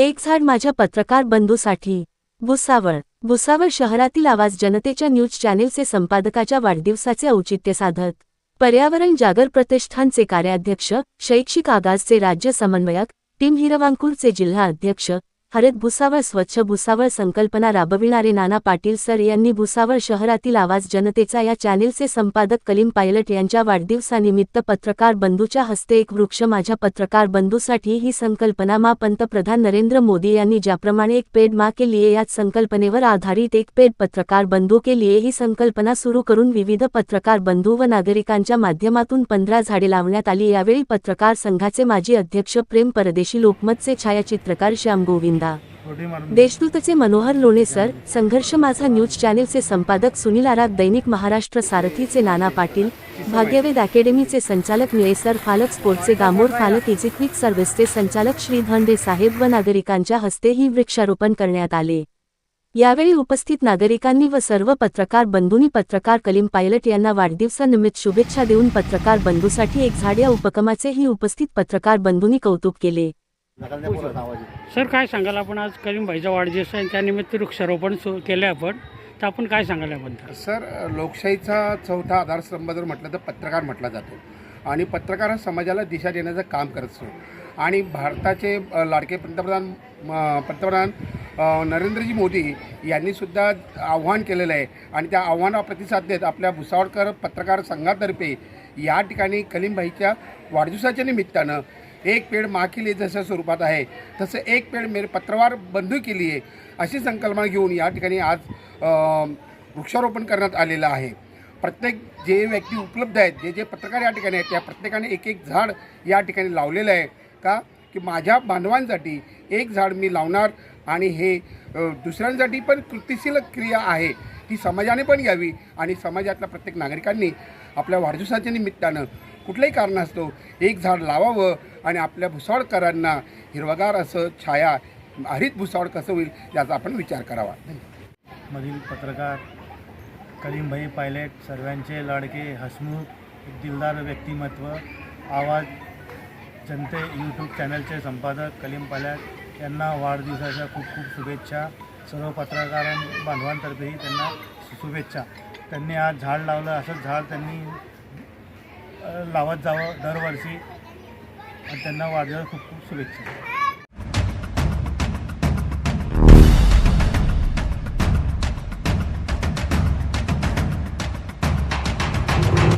एक झाड माझ्या पत्रकार बंधूसाठी. भुसावळ. भुसावळ शहरातील आवाज जनतेच्या न्यूज चॅनेलचे संपादकाच्या वाढदिवसाचे औचित्य साधत. पर्यावरण जागर प्रतिष्ठानचे कार्याध्यक्ष शैक्षिक आगाजचे राज्य समन्वयक टीम हिरवांकूरचे जिल्हा अध्यक्ष हरित भुसावळ स्वच्छ भुसावळ संकल्पना राबविणारे नाना पाटील सर यांनी भुसावळ शहरातील आवाज जनतेचा या चॅनेलचे संपादक कलीम पायलट यांच्या वाढदिवसानिमित्त पत्रकार बंधूच्या हस्ते एक वृक्ष माझ्या पत्रकार बंधूसाठी ही संकल्पना मा पंतप्रधान नरेंद्र मोदी यांनी ज्याप्रमाणे एक पेड मा के लिए याच संकल्पनेवर आधारित एक पेड पत्रकार बंधू के लिए ही संकल्पना सुरू करून विविध पत्रकार बंधू व नागरिकांच्या माध्यमातून पंधरा झाडे लावण्यात आली. यावेळी पत्रकार संघाचे माजी अध्यक्ष प्रेम परदेशी लोकमतचे छायाचित्रकार श्याम गोविंद देशदूतचे मनोहर लोणे सर संघर्ष माझा न्यूज चॅनेलचे संपादक सुनील आराग दैनिक महाराष्ट्र सारथीचे नाना पाटील भाग्यवेद अकॅडमीचे संचालक निळेसर फालक स्पोर्टचे गामोर फालक इजिक्विक सर्व्हिसचे संचालक श्री धंडे साहेब व नागरिकांच्या हस्ते ही वृक्षारोपण करण्यात आले. यावेळी उपस्थित नागरिकांनी व सर्व पत्रकार बंधूंनी पत्रकार कलीम पायलट यांना वाढदिवसानिमित्त शुभेच्छा देऊन पत्रकार बंधूसाठी एक झाड या उपक्रमाचेही उपस्थित पत्रकार बंधूंनी कौतुक केले. सर काय सांगाल आपण? आज करीमभाईचा वाढदिवस आहे त्यानिमित्त वृक्षारोपण सु केलं आहे आपण. तर आपण काय सांगाल याबद्दल? सर लोकशाहीचा चौथा आधारस्तंभ जर म्हटलं तर पत्रकार म्हटला जातो. आणि पत्रकार हा समाजाला दिशा देण्याचं काम करत असतो. आणि भारताचे लाडके पंतप्रधान पंतप्रधान नरेंद्रजी मोदी यांनी सुद्धा आव्हान केलेलं आहे. आणि त्या आव्हानाला प्रतिसाद देत आपल्या भुसावळकर पत्रकार संघातर्फे या ठिकाणी कलीमभाईच्या वाढदिवसाच्या निमित्तानं एक पेड माँ के जशा स्वरूपात आहे तसं एक पेड मेरे पत्रवार बंधू केली आहे अशी संकल्पना घेऊन या ठिकाणी आज वृक्षारोपण करण्यात आलेलं आहे. प्रत्येक जे व्यक्ती उपलब्ध आहेत जे जे पत्रकार या ठिकाणी आहेत त्या प्रत्येकाने एक एक झाड या ठिकाणी लावलेलं आहे. का? की माझ्या बांधवांसाठी एक झाड मी लावणार आणि हे दुसऱ्यांसाठी पण कृतिशील क्रिया आहे ती समाजाने पण घ्यावी आणि समाजातल्या प्रत्येक नागरिकांनी आपल्या वाढदिवसाच्या निमित्तानं कुठलंही कारण असतो एक झाड लावावं आणि आपल्या भुसावळकरांना हिरवगार असं छाया हरित भुसावळ कसं होईल याचा आपण विचार करावा. मधील पत्रकार कलीमभाई पायलट सर्वांचे लाडके हसमुख दिलदार व्यक्तिमत्व आवाज जनते यूट्यूब चॅनलचे संपादक कलीम पायलट यांना वाढदिवसाच्या खूप खूप शुभेच्छा. सर्व पत्रकारां बांधवांतर्फेही त्यांना शुभेच्छा. त्यांनी आज झाड लावलं असंच झाड त्यांनी लावत जावं दरवर्षी. आणि त्यांना वाढदिवस खूप खूप शुभेच्छा.